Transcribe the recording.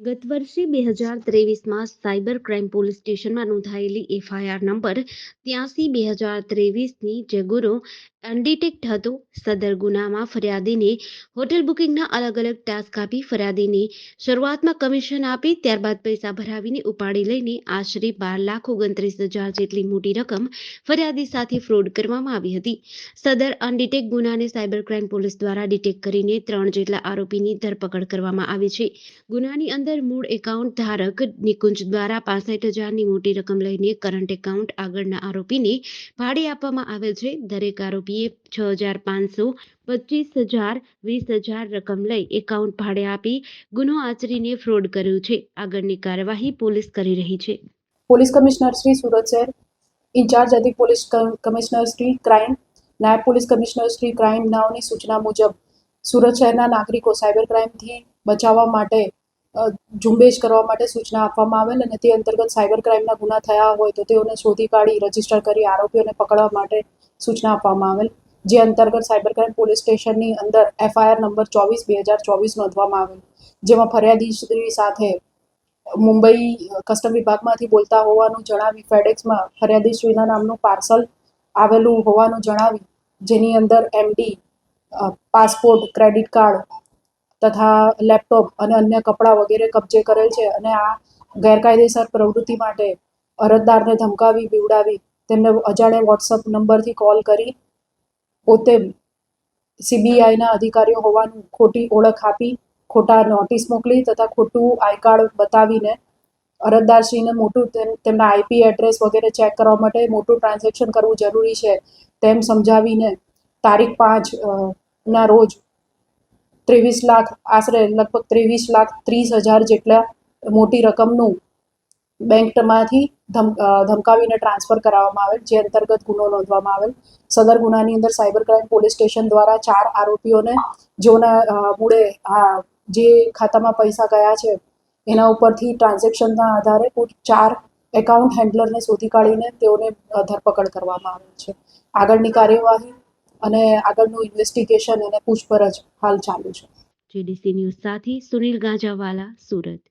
ગત વર્ષે બે હજાર ત્રેવીસમાં સાયબર ક્રાઇમ પોલીસ સ્ટેશનમાં નોંધાયેલી એફઆઈઆર નંબર ત્યાંસી બે હજાર ત્રેવીસની જે ગુનો અનડિટેક્ટ હતો. સદર ગુનામાં ફરિયાદીને હોટેલ બુકિંગના અલગ અલગ ટાસ્ક આપી ફરિયાદીને શરૂઆતમાં કમિશન આપી, ત્યારબાદ પૈસા ભરાવીને ઉપાડી લઈને આશરે બાર લાખ ઓગણત્રીસ હજાર જેટલી મોટી રકમ ફરિયાદી સાથે ફ્રોડ કરવામાં આવી હતી. સદર અનડિટેક ગુનાને સાયબર ક્રાઇમ પોલીસ દ્વારા ડિટેક્ટ કરીને ત્રણ જેટલા આરોપીની ધરપકડ કરવામાં આવી છે. ગુનાની અંદર મૂળ એકાઉન્ટ ધારક નિકુંજ દ્વારા પાસઠ હજારની મોટી રકમ લઈને કરંટ એકાઉન્ટ આગળના આરોપીને ભાડે આપવામાં આવેલ છે. દરેક આરોપીએ છ હજાર પાંચસો પચીસ હજાર વીસ હજાર રકમ લઈ એકાઉન્ટ ભાડે આપી ગુનો આચરીને ફ્રોડ કર્યો છે. આગળની કાર્યવાહી પોલીસ કરી રહી છે. પોલીસ કમિશનર શ્રી સુરત શહેર, ઇન્ચાર્જ અધિક પોલીસ કમિશનર શ્રી ક્રાઇમ, નાયબ પોલીસ કમિશનર શ્રી ક્રાઇમ નાઓની સૂચના મુજબ સુરત શહેરના નાગરિકો સાયબર ક્રાઇમથી બચાવવા માટે ઝુંબેશ કરવા માટે સૂચના આપવામાં આવેલ અને તે અંતર્ગત સાયબર ક્રાઇમના ગુના થયા હોય તો તેઓને શોધી કાઢી રજિસ્ટર કરી આરોપીઓને પકડવા માટે સૂચના આપવામાં આવેલ, જે અંતર્ગત સાયબર ક્રાઇમ પોલીસ સ્ટેશનની અંદર એફઆઈઆર નંબર ચોવીસ, બે હજાર ચોવીસ નોંધવામાં આવેલ. જેમાં ફરિયાદી સાથે મુંબઈ કસ્ટમ વિભાગમાંથી બોલતા હોવાનું જણાવી ફેડેક્સમાં ફરિયાદીશ્રીના નામનું પાર્સલ આવેલું હોવાનું જણાવી, જેની અંદર એમડી પાસપોર્ટ, ક્રેડિટ કાર્ડ તથા લેપટોપ અને અન્ય કપડાં વગેરે કબજે કરેલ છે અને આ ગેરકાયદેસર પ્રવૃત્તિ માટે અરજદારને ધમકાવી, બીવડાવી તેમને અજાણે વોટ્સઅપ નંબરથી કોલ કરી. પોતે સીબીઆઈના અધિકારીઓ હોવાનું ખોટી ઓળખ આપી, ખોટા નોટિસ મોકલી તથા ખોટું આઈ કાર્ડ બતાવીને અરજદારશ્રીને મોટું તેમ- તેમના આઈપી એડ્રેસ વગેરે ચેક કરવા માટે મોટું ટ્રાન્ઝેક્શન કરવું જરૂરી છે, તેમ સમજાવીને તારીખ પાંચ ના રોજ ત્રેવીસ લાખ આશરે લગભગ ત્રેવીસ લાખ ત્રીસ હજાર જેટલા મોટી રકમનું બેંકમાંથી ધમકાવીને ટ્રાન્સફર કરાવવામાં આવેલ, જે અંતર્ગત ગુનો નોંધવામાં આવેલ. સદર ગુનાની અંદર સાયબર ક્રાઇમ પોલીસ સ્ટેશન દ્વારા ચાર આરોપીઓને જેઓના મૂળે જે ખાતામાં પૈસા ગયા છે, એના ઉપરથી ટ્રાન્ઝેક્શનના આધારે કુલ ચાર એકાઉન્ટ હેન્ડલરને શોધી કાઢીને તેઓને ધરપકડ કરવામાં આવેલ છે. આગળની કાર્યવાહી અને આગળનું ઇન્વેસ્ટિગેશન અને પૂછપરછ હાલ ચાલુ છે. જીડીસી ન્યૂઝ સાથે સુનિલ ગાજાવાલા, સુરત.